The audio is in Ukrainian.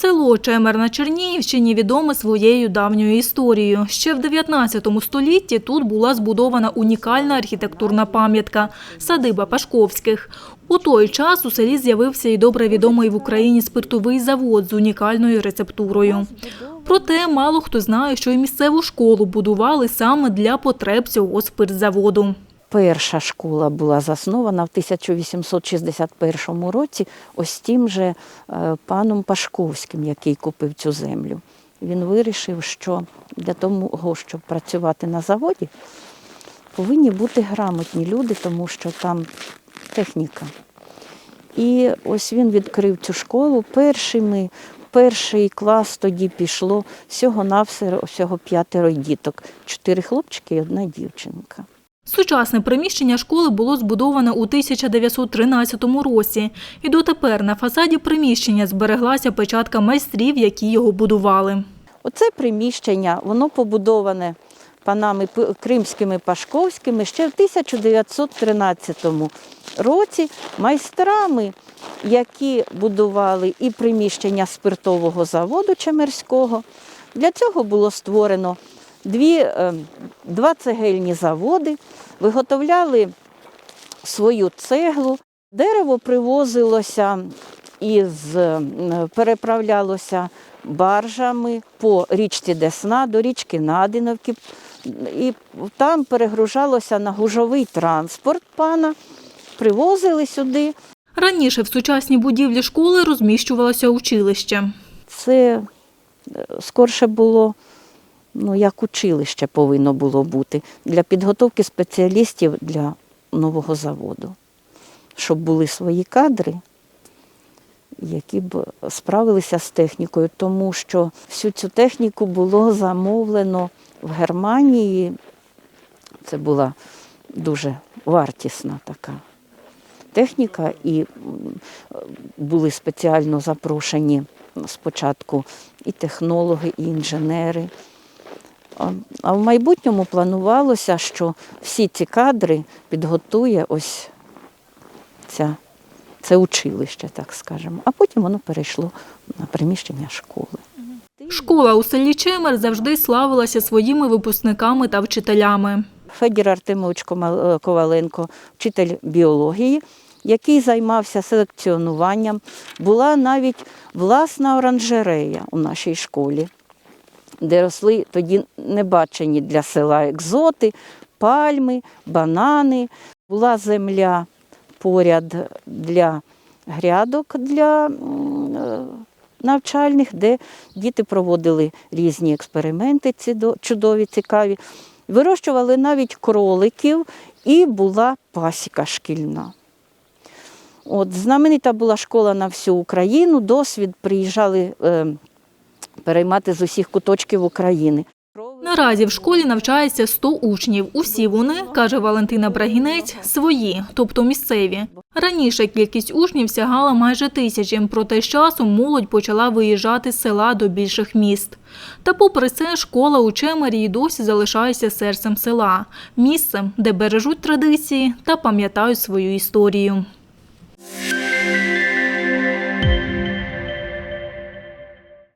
Село Чемер на Чернігівщині відоме своєю давньою історією. Ще в 19 столітті тут була збудована унікальна архітектурна пам'ятка – садиба Пашковських. У той час у селі з'явився і добре відомий в Україні спиртовий завод з унікальною рецептурою. Проте мало хто знає, що і місцеву школу будували саме для потреб цього спиртзаводу. Перша школа була заснована в 1861 році ось тим же е, паном Пашковським, який купив цю землю. Він вирішив, що для того, щоб працювати на заводі, повинні бути грамотні люди, тому що там техніка. І ось він відкрив цю школу. Першими, перший клас тоді пішло всього-навсього всього п'ятеро діток. Чотири хлопчики і одна дівчинка. Сучасне приміщення школи було збудоване у 1913 році. І дотепер на фасаді приміщення збереглася печатка майстрів, які його будували. Оце приміщення, воно побудоване панами кримськими Пашковськими ще в 1913 році майстрами, які будували і приміщення спиртового заводу Чемерського. Для цього було створено дві, е, два цегельні заводи, виготовляли свою цеглу. Дерево привозилося із переправлялося баржами по річці Десна до річки Надиновки. І там перегружалося на гужовий транспорт пана, привозили сюди. Раніше в сучасній будівлі школи розміщувалося училище. Це е, скорше було, ну, як училище повинно було бути для підготовки спеціалістів для нового заводу, щоб були свої кадри, які б справилися з технікою, тому що всю цю техніку було замовлено в Германії. Це була дуже вартісна така техніка, і були спеціально запрошені спочатку і технологи, і інженери. А- в майбутньому планувалося, що всі ці кадри підготує ось ця, це училище, так скажемо. А потім воно перейшло на приміщення школи. Школа у селі Чемер завжди славилася своїми випускниками та вчителями. Федір Артемович е, Коваленко, вчитель біології, який займався селекціонуванням. Була навіть власна оранжерея у нашій школі, де росли тоді небачені для села екзоти, пальми, банани. Була земля поряд для грядок для е, навчальних, де діти проводили різні експерименти чудові, цікаві. Вирощували навіть кроликів і була пасіка шкільна. От, знаменита була школа на всю Україну, досвід приїжджали е, переймати з усіх куточків України. Наразі в школі навчається 100 учнів. Усі вони, каже Валентина Брагінець, свої, тобто місцеві. Раніше кількість учнів сягала майже тисячі, проте з часом молодь почала виїжджати з села до більших міст. Та попри це, школа у Чемері й досі залишається серцем села, місцем, де бережуть традиції та пам'ятають свою історію.